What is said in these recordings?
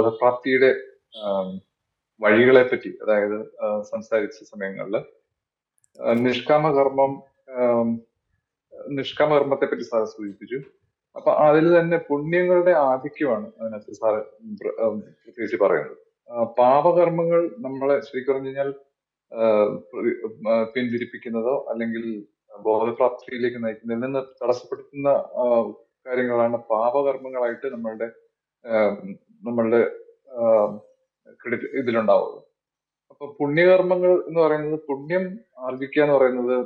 ബോധപ്രാപ്തിയുടെ വഴികളെ പറ്റി അതായത് സംസാരിച്ച സമയങ്ങളിൽ നിഷ്കാമകർമ്മം നിഷ്കാമകർമ്മത്തെ പറ്റി സാർ സൂചിപ്പിച്ചു. അപ്പൊ അതിൽ തന്നെ പുണ്യങ്ങളുടെ ആധിക്യമാണ് അതിനകത്ത് സാറ് പ്രത്യേകിച്ച് പറയുന്നത്. പാപകർമ്മങ്ങൾ നമ്മളെ ശരിക്കും പറഞ്ഞു കഴിഞ്ഞാൽ പിന്തിരിപ്പിക്കുന്നതോ അല്ലെങ്കിൽ ബോധപ്രാപ്തിയിലേക്ക് നയിക്കുന്നതിൽ നിന്ന് തടസ്സപ്പെടുത്തുന്ന കാര്യങ്ങളാണ് പാപകർമ്മങ്ങളായിട്ട് നമ്മളുടെ നമ്മളുടെ ക്രെഡിറ്റ് ഇതിലുണ്ടാവുന്നത് അപ്പൊ പുണ്യകർമ്മങ്ങൾ എന്ന് പറയുന്നത് പുണ്യം ആർജിക്കുക എന്ന് പറയുന്നത്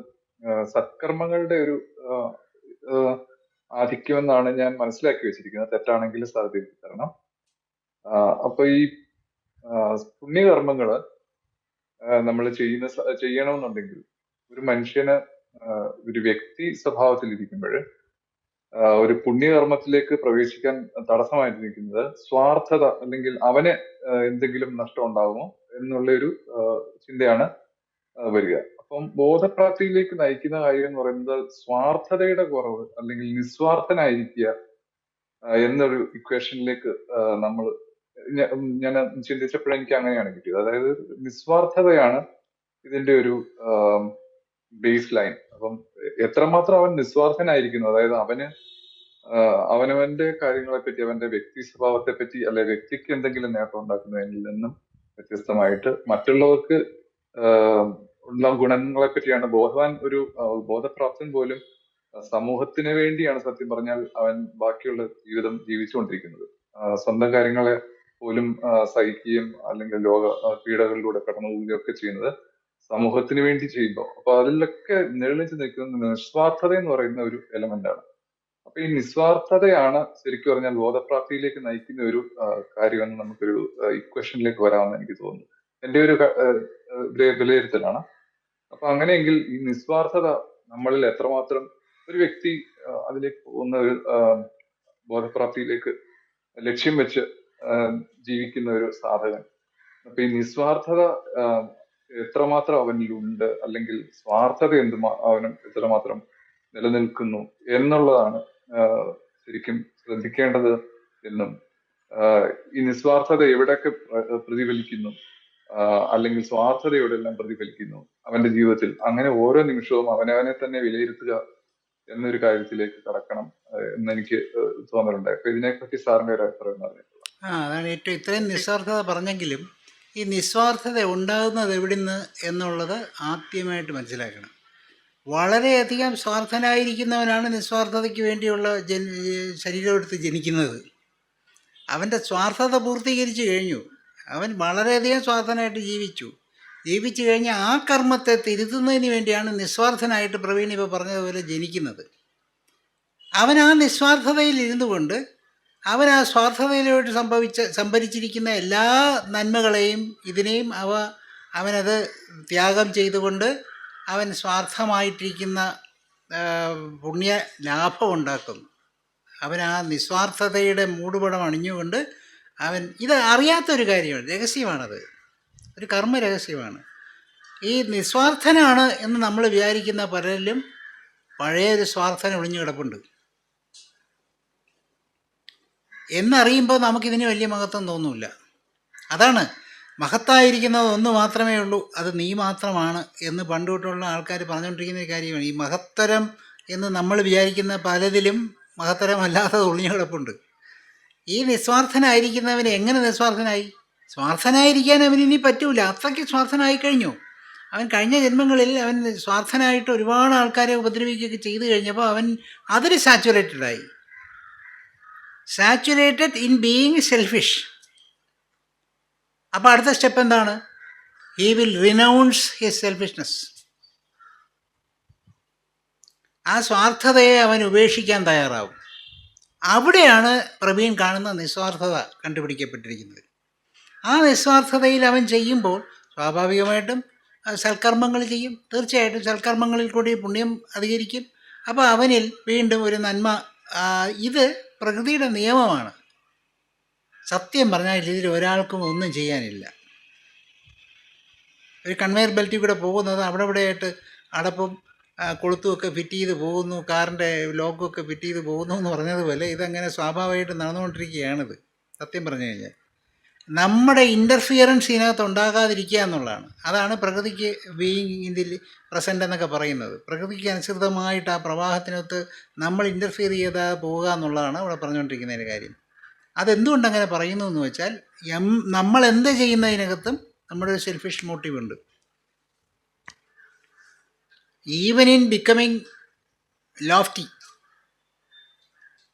സത്കർമ്മങ്ങളുടെ ഒരു ആധിക്യമെന്നാണ് ഞാൻ മനസ്സിലാക്കി വെച്ചിരിക്കുന്നത്. തെറ്റാണെങ്കിൽ സാധ്യത തരണം. അപ്പൊ ഈ പുണ്യകർമ്മങ്ങൾ നമ്മൾ ചെയ്യുന്ന ചെയ്യണമെന്നുണ്ടെങ്കിൽ ഒരു മനുഷ്യന് ഒരു വ്യക്തി സ്വഭാവത്തിലിരിക്കുമ്പോൾ ഒരു പുണ്യകർമ്മത്തിലേക്ക് പ്രവേശിക്കാൻ തടസ്സമായിട്ടിരിക്കുന്നത് സ്വാർത്ഥത അല്ലെങ്കിൽ അവന് എന്തെങ്കിലും നഷ്ടം ഉണ്ടാകുമോ എന്നുള്ള ഒരു ചിന്തയാണ് വരിക. അപ്പം ബോധപ്രാപ്തിയിലേക്ക് നയിക്കുന്ന കാര്യം എന്ന് പറയുന്നത് സ്വാർത്ഥതയുടെ കുറവ് അല്ലെങ്കിൽ നിസ്വാർത്ഥനായിരിക്കുക എന്നൊരു ഇക്വേഷനിലേക്ക് നമ്മൾ ഞാൻ ചിന്തിച്ചപ്പോഴും എനിക്ക് അങ്ങനെയാണ് കിട്ടിയത്. അതായത് നിസ്വാർത്ഥതയാണ് ഇതിന്റെ ഒരു ബേസ് ലൈൻ. അപ്പം എത്രമാത്രം അവൻ നിസ്വാർത്ഥനായിരിക്കുന്നു? അതായത് അവന് അവനവന്റെ കാര്യങ്ങളെ പറ്റി അവന്റെ വ്യക്തി സ്വഭാവത്തെ പറ്റി അല്ലെ വ്യക്തിക്ക് എന്തെങ്കിലും നേട്ടം ഉണ്ടാക്കുന്നതിൽ നിന്നും വ്യത്യസ്തമായിട്ട് മറ്റുള്ളവർക്ക് ഉള്ള ഗുണങ്ങളെ പറ്റിയാണ് ബോധവാൻ ഒരു ബോധപ്രാപ്തൻ പോലും സമൂഹത്തിന് വേണ്ടിയാണ് സത്യം പറഞ്ഞാൽ അവൻ ബാക്കിയുള്ള ജീവിതം ജീവിച്ചുകൊണ്ടിരിക്കുന്നത്. സ്വന്തം കാര്യങ്ങളെ പോലും സഹിക്കുകയും അല്ലെങ്കിൽ ലോക പീഡകളിലൂടെ കടന്നു പോവുകയൊക്കെ ചെയ്യുന്നത് സമൂഹത്തിന് വേണ്ടി ചെയ്യുമ്പോൾ അപ്പൊ അതിലൊക്കെ നിഴലിച്ച് നിൽക്കുന്ന നിസ്വാർത്ഥത എന്ന് പറയുന്ന ഒരു എലമെന്റ് ആണ്. അപ്പൊ ഈ നിസ്വാർത്ഥതയാണ് ശരിക്കും പറഞ്ഞാൽ ബോധപ്രാപ്തിയിലേക്ക് നയിക്കുന്ന ഒരു കാര്യമെന്ന് നമുക്കൊരു ഇക്വേഷനിലേക്ക് വരാമെന്ന് എനിക്ക് തോന്നുന്നു. എന്റെ ഒരു വിലയിരുത്തലാണ്. അപ്പൊ അങ്ങനെയെങ്കിൽ ഈ നിസ്വാർത്ഥത നമ്മളിൽ എത്രമാത്രം ഒരു വ്യക്തി അതിലേക്ക് പോകുന്ന ഒരു ബോധപ്രാപ്തിയിലേക്ക് ലക്ഷ്യം വെച്ച് ജീവിക്കുന്ന ഒരു സാധകൻ. അപ്പൊ ഈ നിസ്വാർത്ഥത എത്രമാത്രം അവനിലുണ്ട് അല്ലെങ്കിൽ സ്വാർത്ഥത എന്ത് അവനും എത്രമാത്രം നിലനിൽക്കുന്നു എന്നുള്ളതാണ് ശരിക്കും ശ്രദ്ധിക്കേണ്ടത് എന്നും ഈ നിസ്വാർത്ഥത എവിടെയൊക്കെ പ്രതിഫലിക്കുന്നു അല്ലെങ്കിൽ സ്വാർത്ഥത എവിടെയെല്ലാം പ്രതിഫലിക്കുന്നു അവന്റെ ജീവിതത്തിൽ. അങ്ങനെ ഓരോ നിമിഷവും അവനവനെ തന്നെ വിലയിരുത്തുക എന്നൊരു കാര്യത്തിലേക്ക് കടക്കണം എന്ന് എനിക്ക് തോന്നലുണ്ട്. അപ്പൊ ഇതിനെപ്പറ്റി സാറിന്റെ ഒരു അഭിപ്രായം അതാണ് ഏറ്റവും ഇത്രയും നിസ്വാർത്ഥത പറഞ്ഞെങ്കിലും ഈ നിസ്വാർത്ഥത ഉണ്ടാകുന്നത് എവിടുന്ന് എന്നുള്ളത് ആദ്യമായിട്ട് മനസ്സിലാക്കണം. വളരെയധികം സ്വാർത്ഥനായിരിക്കുന്നവനാണ് നിസ്വാർത്ഥതയ്ക്ക് വേണ്ടിയുള്ള ജൻ ശരീരമെടുത്ത് ജനിക്കുന്നത്. അവന്റെ സ്വാർത്ഥത പൂർത്തീകരിച്ചു കഴിഞ്ഞു. അവൻ വളരെയധികം സ്വാർത്ഥനായിട്ട് ജീവിച്ചു. ജീവിച്ചു കഴിഞ്ഞ് ആ കർമ്മത്തെ തിരുത്തുന്നതിന് വേണ്ടിയാണ് നിസ്വാർത്ഥനായിട്ട് പ്രവീൺ ഇപ്പോൾ പറഞ്ഞതുപോലെ ജനിക്കുന്നത്. അവൻ ആ നിസ്വാർത്ഥതയിൽ ഇരുന്നു കൊണ്ട് അവൻ ആ സ്വാർത്ഥതയിലോട്ട് സംഭവിച്ച സംഭരിച്ചിരിക്കുന്ന എല്ലാ നന്മകളെയും ഇതിനെയും അവ അവനത് ത്യാഗം ചെയ്തുകൊണ്ട് അവൻ സ്വാർത്ഥമായിട്ടിരിക്കുന്ന പുണ്യ ലാഭം ഉണ്ടാക്കുന്നു. അവൻ ആ നിസ്വാർത്ഥതയുടെ മൂടുപടം അണിഞ്ഞുകൊണ്ട് അവൻ ഇത് അറിയാത്തൊരു കാര്യമാണ് രഹസ്യമാണത്. ഒരു കർമ്മ രഹസ്യമാണ് ഈ നിസ്വാർത്ഥനാണ് എന്ന് നമ്മൾ വിചാരിക്കുന്ന പലരിലും പഴയൊരു സ്വാർത്ഥന ഒളിഞ്ഞു കിടപ്പുണ്ട്. എന്നറിയുമ്പോൾ നമുക്കിതിന് വലിയ മഹത്വം തോന്നില്ല. അതാണ്. മഹത്തായിരിക്കുന്നത് ഒന്ന് മാത്രമേ ഉള്ളൂ. അത് നീ മാത്രമാണ് എന്ന് പണ്ട് തൊട്ടുള്ള ആൾക്കാർ പറഞ്ഞുകൊണ്ടിരിക്കുന്ന ഒരു കാര്യമാണ്. ഈ മഹത്തരം എന്ന് നമ്മൾ വിചാരിക്കുന്ന പലതിലും മഹത്തരമല്ലാത്തത് ഒളിഞ്ഞു കിടപ്പുണ്ട് ഈ നിസ്വാർത്ഥനായിരിക്കുന്നവന് എങ്ങനെ നിസ്വാർത്ഥനായി? സ്വാർത്ഥനായിരിക്കാൻ അവന് ഇനി പറ്റൂല. അത്രയ്ക്ക് സ്വാർത്ഥനായി കഴിഞ്ഞു അവൻ കഴിഞ്ഞ ജന്മങ്ങളിൽ അവൻ സ്വാർത്ഥനായിട്ട് ഒരുപാട് ആൾക്കാരെ ഉപദ്രവിക്കുകയൊക്കെ ചെയ്തു കഴിഞ്ഞപ്പോൾ അവൻ അതിൽ സാച്ചുറേറ്റഡായി. സാച്ചുറേറ്റഡ് ഇൻ ബീയിങ് സെൽഫിഷ് അപ്പോൾ അടുത്ത സ്റ്റെപ്പ് എന്താണ്? He will renounce his selfishness ആ സ്വാർത്ഥതയെ അവൻ ഉപേക്ഷിക്കാൻ തയ്യാറാവും. അവിടെയാണ് പ്രവീൺ കാണുന്ന നിസ്വാർത്ഥത കണ്ടുപിടിക്കപ്പെട്ടിരിക്കുന്നത്. ആ നിസ്വാർത്ഥതയിൽ അവൻ ചെയ്യുമ്പോൾ സ്വാഭാവികമായിട്ടും സൽക്കർമ്മങ്ങൾ ചെയ്യും. തീർച്ചയായിട്ടും സൽക്കർമ്മങ്ങളിൽ കൂടി പുണ്യം അധികരിക്കും. അപ്പോൾ അവനിൽ വീണ്ടും ഒരു നന്മ ഇത് പ്രകൃതിയുടെ നിയമമാണ്. സത്യം പറഞ്ഞാൽ ഇതിൽ ഒരാൾക്കും ഒന്നും ചെയ്യാനില്ല. ഒരു കൺവെയർ ബെൽറ്റിൽ കൂടെ പോകുന്നത് അവിടെ ഇവിടെയായിട്ട് അടപ്പും കൊളുത്തുമൊക്കെ ഫിറ്റ് ചെയ്ത് പോകുന്നു കാറിന്റെ ലോക്കൊക്കെ ഫിറ്റ് ചെയ്ത് പോകുന്നു എന്ന് പറഞ്ഞതുപോലെ ഇതങ്ങനെ സ്വാഭാവികമായിട്ട് നടന്നുകൊണ്ടിരിക്കുകയാണിത്. സത്യം പറഞ്ഞു കഴിഞ്ഞാൽ. നമ്മുടെ ഇന്റർഫിയറൻസ് ഇതിനകത്ത് ഉണ്ടാകാതിരിക്കുക എന്നുള്ളതാണ്. അതാണ് പ്രകൃതിക്ക് ബീയിങ് ഇതിൽ പ്രസന്റ് എന്നൊക്കെ പറയുന്നത്. പ്രകൃതിക്ക് അനുസൃതമായിട്ട് ആ പ്രവാഹത്തിനകത്ത് നമ്മൾ ഇന്റർഫിയർ ചെയ്താൽ പോവുക എന്നുള്ളതാണ് അവിടെ പറഞ്ഞുകൊണ്ടിരിക്കുന്നതിന്റെ കാര്യം. അതെന്തുകൊണ്ട് അങ്ങനെ പറയുന്നു എന്ന് വെച്ചാൽ എം നമ്മൾ എന്ത് ചെയ്യുന്നതിനകത്തും നമ്മുടെ ഒരു സെൽഫിഷ് മോട്ടീവ് ഉണ്ട്. Even in becoming lofty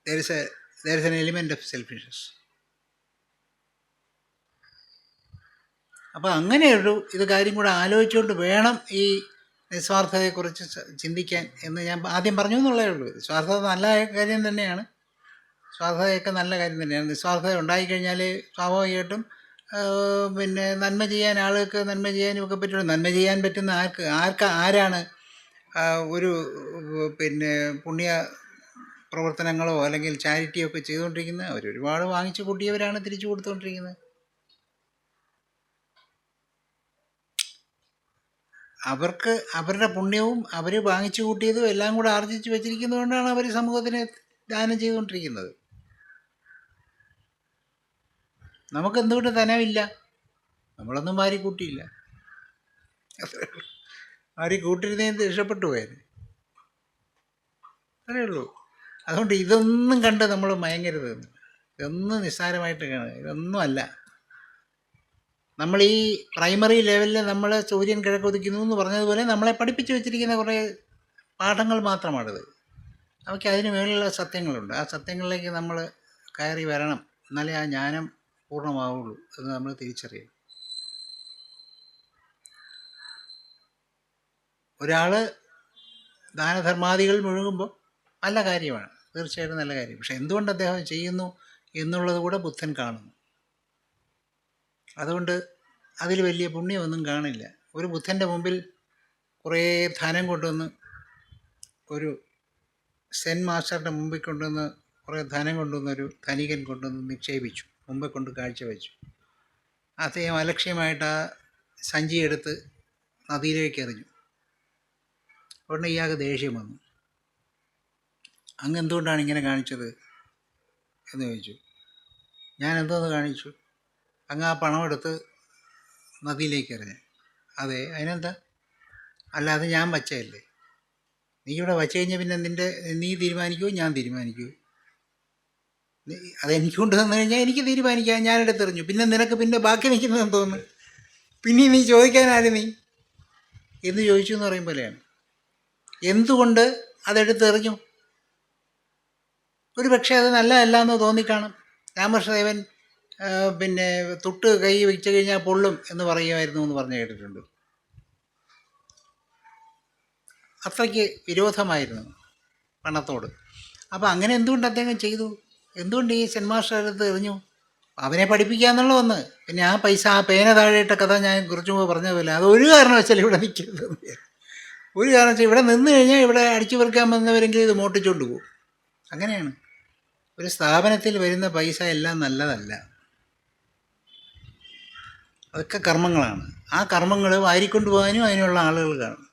there is a there is an element of selfishness അപ്പോൾ അങ്ങനെയൊരു ഇത് കാര്യം കൂടെ ആലോചിച്ചുകൊണ്ട് വേണം ഈ നിസ്വാർത്ഥതയെക്കുറിച്ച് ചിന്തിക്കാൻ എന്ന് ഞാൻ ആദ്യം പറഞ്ഞു എന്നുള്ളതേ ഉള്ളൂ. സ്വാർത്ഥത നല്ല കാര്യം തന്നെയാണ്. സ്വാർത്ഥതയൊക്കെ നല്ല കാര്യം തന്നെയാണ്. നിസ്വാർത്ഥത ഉണ്ടായിക്കഴിഞ്ഞാൽ സ്വാഭാവികമായിട്ടും പിന്നെ നന്മ ചെയ്യാൻ ആളുകൾക്ക് നന്മ ചെയ്യാനും ഒക്കെ പറ്റുള്ളൂ. നന്മ ചെയ്യാൻ പറ്റുന്ന ആർക്ക് ആർക്ക് ആരാണ് ഒരു പിന്നെ പുണ്യ പ്രവർത്തനങ്ങളോ അല്ലെങ്കിൽ ചാരിറ്റിയോ ഒക്കെ ചെയ്തുകൊണ്ടിരിക്കുന്നത് അവർ ഒരുപാട് വാങ്ങിച്ചു കൂട്ടിയവരാണ് തിരിച്ചു കൊടുത്തുകൊണ്ടിരിക്കുന്നത്. അവർക്ക് അവരുടെ പുണ്യവും അവർ വാങ്ങിച്ചു കൂട്ടിയതും എല്ലാം കൂടെ ആർജിച്ച് വെച്ചിരിക്കുന്നതുകൊണ്ടാണ് അവർ സമൂഹത്തിന് ദാനം ചെയ്തുകൊണ്ടിരിക്കുന്നത്. നമുക്ക് എന്തുകൊണ്ട് ധനമില്ല? നമ്മളൊന്നും മാരി കൂട്ടിയില്ല. മാരി കൂട്ടിരുന്നേ രക്ഷപ്പെട്ടു പോയത്. അത്രേ ഉള്ളൂ. അതുകൊണ്ട് ഇതൊന്നും കണ്ട് നമ്മൾ മയങ്ങരുത് ഇതൊന്നും നിസ്സാരമായിട്ട് കാണുക ഇതൊന്നും അല്ല. നമ്മൾ ഈ പ്രൈമറി ലെവലിൽ നമ്മൾ സൂര്യൻ കിഴക്കൊതിക്കുന്നു എന്ന് പറഞ്ഞതുപോലെ നമ്മളെ പഠിപ്പിച്ചു വെച്ചിരിക്കുന്ന കുറേ പാഠങ്ങൾ മാത്രമാണിത്. അവയ്ക്ക് അതിന് മേലുള്ള സത്യങ്ങളുണ്ട്. ആ സത്യങ്ങളിലേക്ക് നമ്മൾ കയറി വരണം. എന്നാലേ ആ ജ്ഞാനം പൂർണമാവുള്ളൂ എന്ന് നമ്മൾ തിരിച്ചറിയും ഒരാൾ ദാനധർമാദികൾ മുഴുകുമ്പോൾ നല്ല കാര്യമാണ്. തീർച്ചയായിട്ടും നല്ല കാര്യം. പക്ഷെ എന്തുകൊണ്ട് അദ്ദേഹം ചെയ്യുന്നു എന്നുള്ളത് കൂടെ ബുദ്ധൻ കാണുന്നു. അതുകൊണ്ട് അതിൽ വലിയ പുണ്യമൊന്നും കാണില്ല. ഒരു ബുദ്ധന്റെ മുമ്പിൽ കുറേ ധനം കൊണ്ടുവന്ന് ഒരു സെൻ മാസ്റ്ററുടെ മുമ്പിൽ കൊണ്ടുവന്ന് കുറേ ധനം കൊണ്ടുവന്നൊരു ധനികൻ കൊണ്ടുവന്ന് നിക്ഷേപിച്ചു മുമ്പേ കൊണ്ട് കാഴ്ചവെച്ചു. അദ്ദേഹം അലക്ഷ്യമായിട്ട് ആ സഞ്ചി എടുത്ത് നദിയിലേക്ക് എറിഞ്ഞു. ഉടനെ ഇയാൾക്ക് ദേഷ്യം വന്നു. അങ്ങ് എന്തുകൊണ്ടാണ് ഇങ്ങനെ കാണിച്ചത് എന്ന് ചോദിച്ചു. ഞാൻ എന്തോന്ന് കാണിച്ചു? അങ്ങ് ആ പണം എടുത്ത് നദിയിലേക്ക് എറിഞ്ഞു അതെ അതിനെന്താ? അല്ലാതെ ഞാൻ വച്ചതല്ലേ. നീ ഇവിടെ വച്ചു കഴിഞ്ഞാൽ പിന്നെ നിന്റെ നീ തീരുമാനിക്കുമോ ഞാൻ തീരുമാനിക്കൂ? നീ- അതെനിക്ക് കൊണ്ട് തന്നു കഴിഞ്ഞാൽ എനിക്ക് തീരുമാനിക്കാം. ഞാനെടുത്ത് എറിഞ്ഞു. പിന്നെ നിനക്ക് പിന്നെ ബാക്കി നിൽക്കുന്നത് തോന്നുന്നു? പിന്നെ നീ ചോദിക്കാനാര് നീ? എന്ന് ചോദിച്ചു എന്ന് പറയും പോലെയാണ്. എന്തുകൊണ്ട് അതെടുത്ത് എറിഞ്ഞു? ഒരു പക്ഷേ അത് നല്ലതല്ല എന്ന് തോന്നിക്കാണും. രാമകൃഷ്ണദേവൻ പിന്നെ തൊട്ട് കൈ വെച്ച് കഴിഞ്ഞാൽ പൊള്ളും എന്ന് പറയുമായിരുന്നു എന്ന് പറഞ്ഞു കേട്ടിട്ടുണ്ട്. അത്രയ്ക്ക് വിരോധമായിരുന്നു പണത്തോട്. അപ്പോൾ അങ്ങനെ എന്തുകൊണ്ട് അദ്ദേഹം ചെയ്തു? എന്തുകൊണ്ട് ഈ സെന്റ് മാസ്റ്റർ അടുത്ത് എറിഞ്ഞു? അവനെ പഠിപ്പിക്കുക എന്നുള്ള ഒന്ന് പിന്നെ ആ പൈസ ആ പേന താഴെയിട്ട കഥ ഞാൻ കുറച്ചു മുമ്പ് പറഞ്ഞതുപോലെ അത് ഒരു കാരണവശാലും ഇവിടെ നിൽക്കരുത് ഒരു കാരണവശാലും ഇവിടെ നിന്ന് കഴിഞ്ഞാൽ ഇവിടെ അടിച്ചു പെറുക്കാൻ വന്നവരെങ്കിലും ഇത് മോട്ടിച്ചുകൊണ്ട് പോകും. അങ്ങനെയാണ്. ഒരു സ്ഥാപനത്തിൽ വരുന്ന പൈസ എല്ലാം നല്ലതല്ല. അതൊക്കെ കർമ്മങ്ങളാണ്. ആ കർമ്മങ്ങൾ വാരിക്കൊണ്ട് പോകാനും അതിനുള്ള ആളുകൾ കാണും.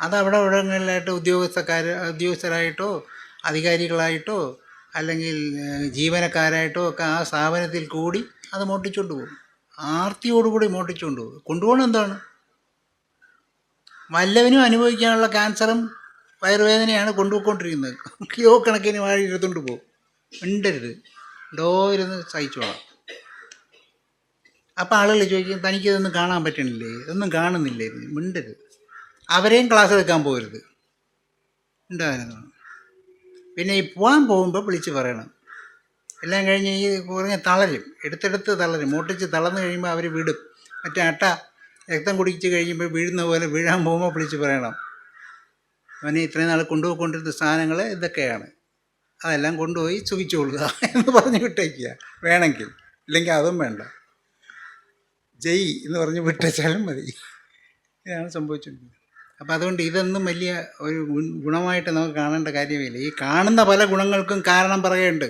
അത് അവിടെ ഇവിടങ്ങളിലായിട്ട് ഉദ്യോഗസ്ഥക്കാർ ഉദ്യോഗസ്ഥരായിട്ടോ അധികാരികളായിട്ടോ അല്ലെങ്കിൽ ജീവനക്കാരായിട്ടോ ഒക്കെ ആ സ്ഥാപനത്തിൽ കൂടി അത് മോട്ടിച്ചുകൊണ്ട് പോകും ആർത്തിയോടുകൂടി മോട്ടിച്ചുകൊണ്ട് പോകും കൊണ്ടുപോകണം എന്താണ്? വല്ലവനും അനുഭവിക്കാനുള്ള ക്യാൻസറും വയറുവേദനയാണ് കൊണ്ടുപോയിക്കൊണ്ടിരിക്കുന്നത്. കിലോ കണക്കിന് വാഴ എടുത്തുകൊണ്ട് പോകും. ഉണ്ടരുത് ഡോ ഇരുന്ന് സഹിച്ചോളാം. അപ്പോൾ ആളുകൾ ചോദിക്കും തനിക്കിതൊന്നും കാണാൻ പറ്റണില്ലേ? ഇതൊന്നും കാണുന്നില്ലേ? മിണ്ടരുത്. അവരെയും ക്ലാസ് എടുക്കാൻ പോകരുത് ഉണ്ടായിരുന്നു പിന്നെ ഈ പോകാൻ പോകുമ്പോൾ വിളിച്ച് പറയണം. എല്ലാം കഴിഞ്ഞ് ഈ കുറഞ്ഞ തളരും. എടുത്തെടുത്ത് തളരും. മോട്ടിച്ച് തളർന്നു കഴിയുമ്പോൾ അവർ വിടും. മറ്റേ അട്ട രക്തം കുടിച്ച് കഴിയുമ്പോൾ വീഴുന്ന പോലെ വീഴാൻ പോകുമ്പോൾ വിളിച്ച് പറയണം. അവനെ ഇത്രയും നാൾ കൊണ്ടുപോയിക്കൊണ്ടിരുന്ന സാധനങ്ങൾ ഇതൊക്കെയാണ്. അതെല്ലാം കൊണ്ടുപോയി സുഖിച്ചുകൊള്ളുക എന്ന് പറഞ്ഞ് വിട്ടേക്കുക. വേണമെങ്കിൽ. ഇല്ലെങ്കിൽ അതും വേണ്ട. ജയ് എന്ന് പറഞ്ഞ് വിട്ടേച്ചാലും മതി. ഇതാണ് സംഭവിച്ചുകൊണ്ടിരിക്കുന്നത് അപ്പോൾ അതുകൊണ്ട് ഇതൊന്നും വലിയ ഒരു ഗുണമായിട്ട് നമുക്ക് കാണേണ്ട കാര്യമില്ല. ഈ കാണുന്ന പല ഗുണങ്ങൾക്കും കാരണം പറയുന്നുണ്ട്.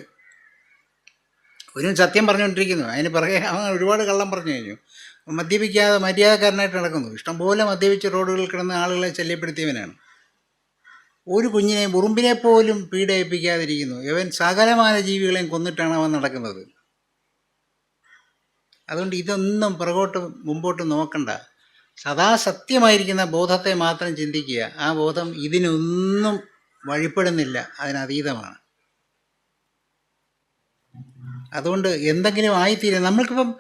ഒരു സത്യം പറഞ്ഞുകൊണ്ടിരിക്കുന്നു അതിന് പുറകെ അവൻ ഒരുപാട് കള്ളം പറഞ്ഞു കഴിഞ്ഞു. മദ്യപിക്കാതെ മര്യാദക്കാരനായിട്ട് നടക്കുന്നു. ഇഷ്ടംപോലെ മദ്യപിച്ച് റോഡുകളിൽ കിടന്ന ആളുകളെ ശല്യപ്പെടുത്തിയവനാണ്. ഒരു കുഞ്ഞിനെ ഉറുമ്പിനെ പോലും പീഡയിപ്പിക്കാതിരിക്കുന്നു. ഇവൻ സകലമായ ജീവികളെയും കൊന്നിട്ടാണ് അവൻ നടക്കുന്നത്. അതുകൊണ്ട് ഇതൊന്നും പുറകോട്ട് മുമ്പോട്ട് നോക്കണ്ട. സദാ സത്യമായിരിക്കുന്ന ബോധത്തെ മാത്രം ചിന്തിക്കുക. ആ ബോധം ഇതിനൊന്നും വഴിപ്പെടുന്നില്ല. അതിനതീതമാണ്. അതുകൊണ്ട് എന്തെങ്കിലും ആയിത്തീരുക നമ്മൾക്കിപ്പം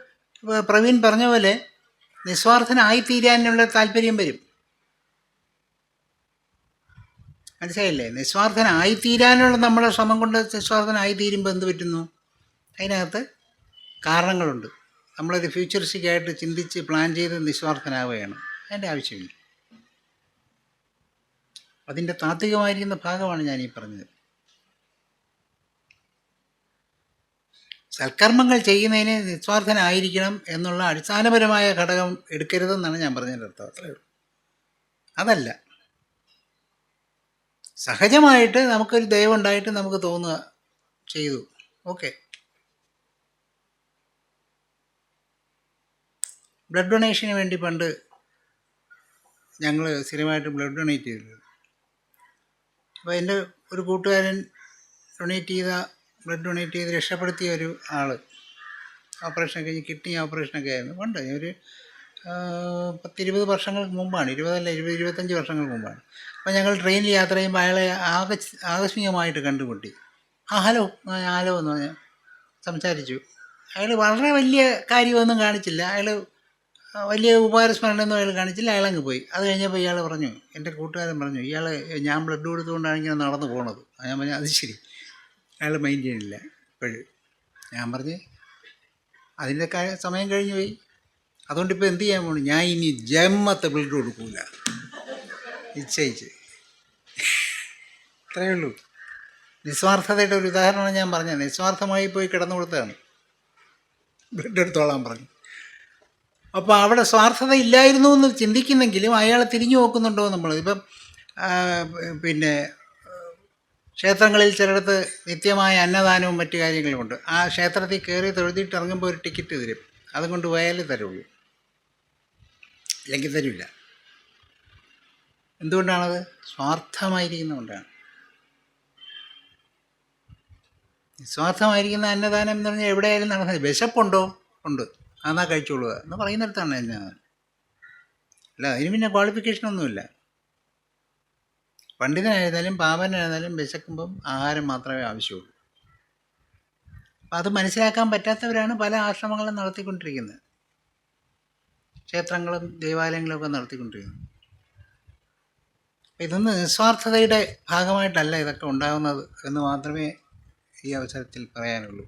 പ്രവീൺ പറഞ്ഞ പോലെ നിസ്വാർത്ഥനായിത്തീരാനുള്ള താല്പര്യം വരും. മനസ്സിലായില്ലേ? നിസ്വാർത്ഥനായിത്തീരാനുള്ള നമ്മുടെ ശ്രമം കൊണ്ട് നിസ്വാർത്ഥനായിത്തീരുമ്പോൾ എന്ത് പറ്റുന്നു? അതിനകത്ത് കാരണങ്ങളുണ്ട്. നമ്മളൊരു ഫ്യൂച്ചറിസ്റ്റിക് ആയിട്ട് ചിന്തിച്ച് പ്ലാൻ ചെയ്ത് നിസ്വാർത്ഥനാവുകയാണ്. അതിന്റെ ആവശ്യമില്ല. അതിന്റെ താത്വികമായിരിക്കുന്ന ഭാഗമാണ് ഞാൻ ഈ പറഞ്ഞത്. സൽക്കർമ്മങ്ങൾ ചെയ്യുന്നതിന് നിസ്വാർത്ഥനായിരിക്കണം എന്നുള്ള അടിസ്ഥാനപരമായ ഘടകം എടുക്കരുതെന്നാണ് ഞാൻ പറഞ്ഞതിന്റെ അർത്ഥം. അത്രേ ഉള്ളൂ. അതല്ല. സഹജമായിട്ട് നമുക്കൊരു ദൈവം ഉണ്ടായിട്ട് നമുക്ക് തോന്നുക ചെയ്തു. ഓക്കെ. ബ്ലഡ് ഡൊണേഷന് വേണ്ടി പണ്ട് ഞങ്ങൾ സ്ഥിരമായിട്ട് ബ്ലഡ് ഡൊണേറ്റ് ചെയ്തിരുന്നു അപ്പോൾ എന്റെ ഒരു കൂട്ടുകാരൻ ഡൊണേറ്റ് ചെയ്ത ബ്ലഡ് ഡൊണേറ്റ് ചെയ്ത് രക്ഷപ്പെടുത്തിയ ഒരു ആൾ ഓപ്പറേഷൻ കഴിഞ്ഞ് കിഡ്നി ഓപ്പറേഷനൊക്കെ ആയിരുന്നു. പണ്ട് ഒരു പത്തിരുപത് വർഷങ്ങൾക്ക് മുമ്പാണ്. ഇരുപതല്ല ഇരുപത് ഇരുപത്തഞ്ച് വർഷങ്ങൾക്ക് മുമ്പാണ്. അപ്പോൾ ഞങ്ങൾ ട്രെയിനിൽ യാത്ര ചെയ്യുമ്പോൾ അയാളെ ആക ആകസ്മികമായിട്ട് കണ്ടുമുട്ടി. ആ ഹലോ ഹലോ എന്ന് പറഞ്ഞാൽ സംസാരിച്ചു. അയാൾ വളരെ വലിയ കാര്യമൊന്നും കാണിച്ചില്ല. അയാൾ വലിയ ഉപകാരസ്മരണയൊന്നും അയാൾ കാണിച്ചില്ല. അയാളങ്ങ് പോയി. അത് കഴിഞ്ഞപ്പോൾ ഇയാൾ പറഞ്ഞു എന്റെ കൂട്ടുകാരൻ പറഞ്ഞു ഇയാൾ ഞാൻ ബ്ലഡ് കൊടുത്തുകൊണ്ടാണ് ഇങ്ങനെ നടന്നു പോണത്. ഞാൻ പറഞ്ഞു അത് ശരി. അയാൾ മൈൻഡ് ചെയ്യണില്ല ഇപ്പോഴും. ഞാൻ പറഞ്ഞു അതിന്റെ സമയം കഴിഞ്ഞു പോയി. അതുകൊണ്ട് ഇപ്പോൾ എന്ത് ചെയ്യാൻ പോകണം ഞാൻ ഇനി ജന്മത്തെ ബ്ലഡ് കൊടുക്കൂല. നിശ്ചയിച്ച്. അത്രയേ ഉള്ളൂ. നിസ്വാർത്ഥതയുടെ ഒരു ഉദാഹരണമാണ് ഞാൻ പറഞ്ഞത്. നിസ്വാർത്ഥമായി പോയി കിടന്നു കൊടുത്തതാണ്. ബ്ലഡ് എടുത്തോളാൻ പറഞ്ഞു. അപ്പോൾ അവിടെ സ്വാർത്ഥത ഇല്ലായിരുന്നു എന്ന് ചിന്തിക്കുന്നെങ്കിലും അയാൾ തിരിഞ്ഞു നോക്കുന്നുണ്ടോ നമ്മൾ? ഇപ്പം പിന്നെ ക്ഷേത്രങ്ങളിൽ ചിലയിടത്ത് നിത്യമായ അന്നദാനവും മറ്റു കാര്യങ്ങളുമുണ്ട്. ആ ക്ഷേത്രത്തിൽ കയറി തൊഴുതിട്ട് ഇറങ്ങുമ്പോൾ ഒരു ടിക്കറ്റ് തരും. അതുകൊണ്ട് പോയാലേ തരുള്ളൂ. അല്ലെങ്കിൽ തരില്ല. എന്തുകൊണ്ടാണത്? സ്വാർത്ഥമായിരിക്കുന്നതുകൊണ്ടാണ്. നിസ്വാർത്ഥമായിരിക്കുന്ന അന്നദാനം എന്ന് പറഞ്ഞാൽ എവിടെയായാലും നടന്നത്? വിശപ്പുണ്ടോ? ഉണ്ട്. അതാ കഴിച്ചോളുക. എന്ന് പറയുന്നിടത്താണ് എന്നെ അല്ല അതിന് പിന്നെ ക്വാളിഫിക്കേഷൻ ഒന്നുമില്ല. പണ്ഡിതനായിരുന്നാലും പാപനായിരുന്നാലും വിശക്കുമ്പം ആഹാരം മാത്രമേ ആവശ്യമുള്ളൂ. അപ്പം അത് മനസ്സിലാക്കാൻ പറ്റാത്തവരാണ് പല ആശ്രമങ്ങളും നടത്തിക്കൊണ്ടിരിക്കുന്നത്. ക്ഷേത്രങ്ങളും ദേവാലയങ്ങളും ഒക്കെ നടത്തിക്കൊണ്ടിരിക്കുന്നത്. ഇതൊന്നും നിസ്വാർത്ഥതയുടെ ഭാഗമായിട്ടല്ല ഇതൊക്കെ ഉണ്ടാകുന്നത് എന്ന് മാത്രമേ ഈ അവസരത്തിൽ പറയാനുള്ളൂ.